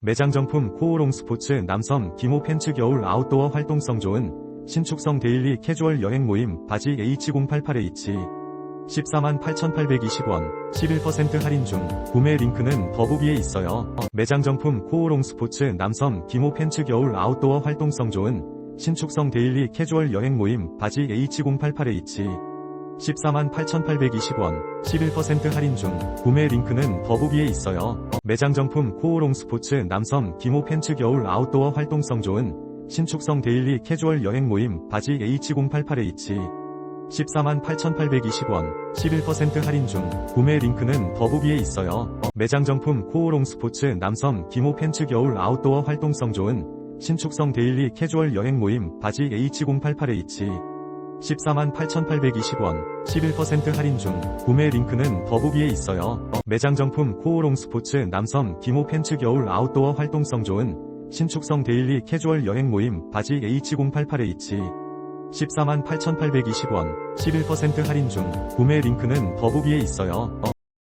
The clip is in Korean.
매장 정품 코오롱 스포츠 남성 기모 팬츠 겨울 아웃도어 활동성 좋은 신축성 데일리 캐주얼 여행 모임 바지 H088H 148,820원 11% 할인 중 구매 링크는 더보기에 있어요. 매장 정품 코오롱 스포츠 남성 기모 팬츠 겨울 아웃도어 활동성 좋은 신축성 데일리 캐주얼 여행 모임 바지 H088H 148,820원 11% 할인 중 구매 링크는 더보기에 있어요. 매장 정품 코오롱 스포츠 남성 기모 팬츠 겨울 아웃도어 활동성 좋은 신축성 데일리 캐주얼 여행 모임 바지 H088H 148,820원 11% 할인 중 구매 링크는 더보기에 있어요. 매장 정품 코오롱 스포츠 남성 기모 팬츠 겨울 아웃도어 활동성 좋은 신축성 데일리 캐주얼 여행 모임 바지 H088H 148,820원 11% 할인 중 구매 링크는 더보기에 있어요. 매장 정품 코오롱 스포츠 남성 기모 팬츠 겨울 아웃도어 활동성 좋은 신축성 데일리 캐주얼 여행 모임 바지 H088H 148,820원 11% 할인 중 구매 링크는 더보기에 있어요.